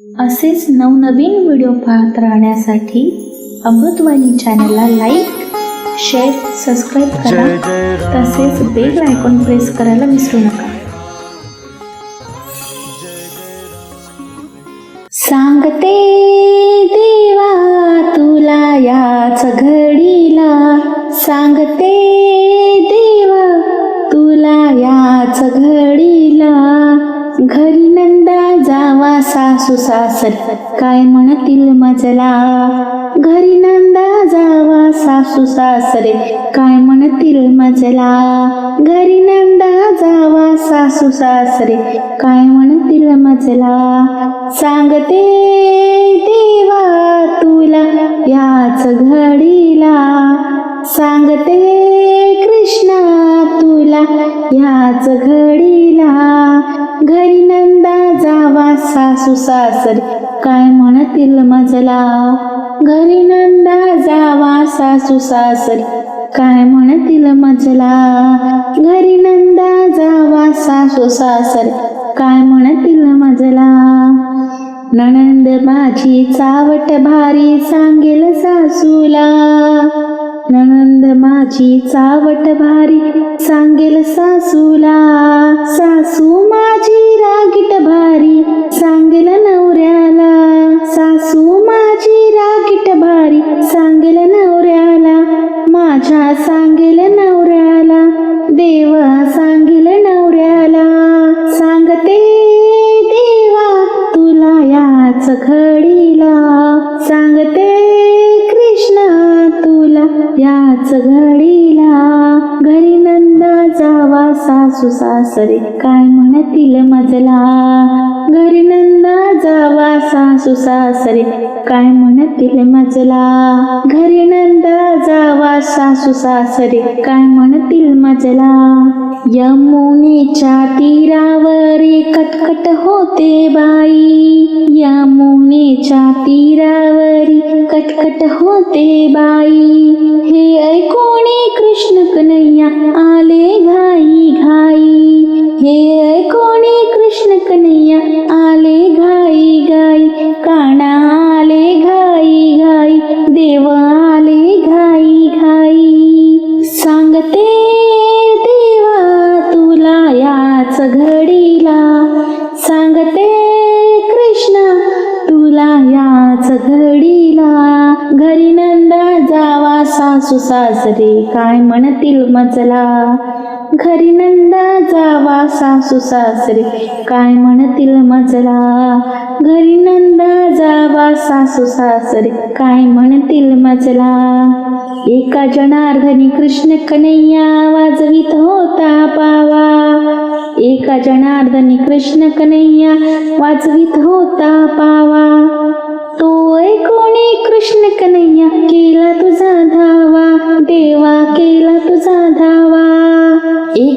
असेच नवनवीन व्हिडिओ पाहत राहण्यासाठी अमृतवाणी चॅनलला लाईक शेअर सबस्क्राईब करा. तसेच बेल आयकॉन प्रेस करायला विसरू नका. सांगते देवा तुला याच घडीला. सांगते जावा सासर काय म्हणतील मजला? घरी नंदा जावा सासू सासरे काय म्हणतील मजला? घरी नंदा जावा सासू सासरे काय म्हणतील मजला? सांगते देवा तुला याच घडीला. सांगते कृष्णा तुला याच घडीला. घरी नंदा सासू सासर काय म्हणतील मजला? घरी नंदा जावा सासू सासर काय म्हणतील मजला? घरी नंदा जावा सासू सासर काय म्हणतील मजला? नणंद माझी चावट भारी सांगेल सासूला. नणंद माझी चावट भारी सांगेल सासूला. सासू माझी रागीट भारी सांगेल नवऱ्याला देवा सांगेल नवऱ्याला. सांगते देवा तुला याच घडीला. सांगते कृष्णा तुला याच घडीला. घरी नंदा जावा सासू सासरे काय म्हणतील मजला? घरी नंदा जावा सासू सासरे. काय म्हणतील मजला? घरी नंदा जावा सासू सासरे. काय म्हणतील मजला? यमुनेच्या तीरावरी कटकट होते बाई. यमुनेच्या तीरावरी कटकट होते बाई. हे ऐकोणी कृष्ण कन्हैया आले घाई घाई. देव आले घाई घाई सांगते देवा तुला याच घडीला. सांगते कृष्णा तुला याच घडीला. घरी नंदा जावा सासू सासरे काय म्हणतील मजला? घरी नंदा जावा सासू सासरे. काय म्हणतील मजला घरी नंदा जावा सासू सासरे. काय म्हणतील मजला एका जनार्दनी कृष्ण कन्हैया वाजवीत होता पावा. एका जनार्दनी कृष्ण कन्हैया वाजवीत होता पावा. तो ऐकोणी कृष्ण कन्हैया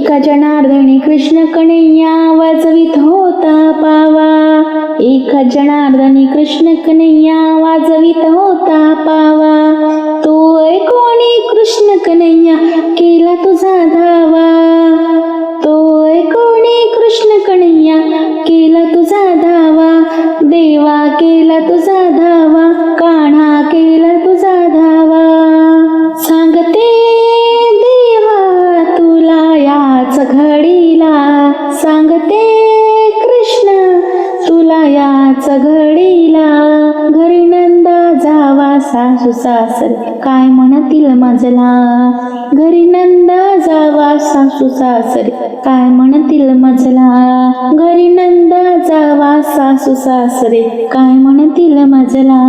एका जनार्दने कृष्ण कन्हैया वाजवीत होता पावा. एका जनार्दने कृष्ण कन्हैया वाजवीत होता पावा. तो कोणी कृष्ण कन्हैया केला तुझा धावा? तो कोणी कृष्ण कन्हैया केला तुझा धावा? देवा केला तुझा धावा. घडीला सांगते कृष्ण तुला याच घडीला घरी नंदा जावा सासू सासर. काय म्हणतील मजला? घरी नंदा जावा सासू सासर. काय म्हणतील मजला? घरी नंदा जावा सासू सासरे. काय म्हणतील मजला?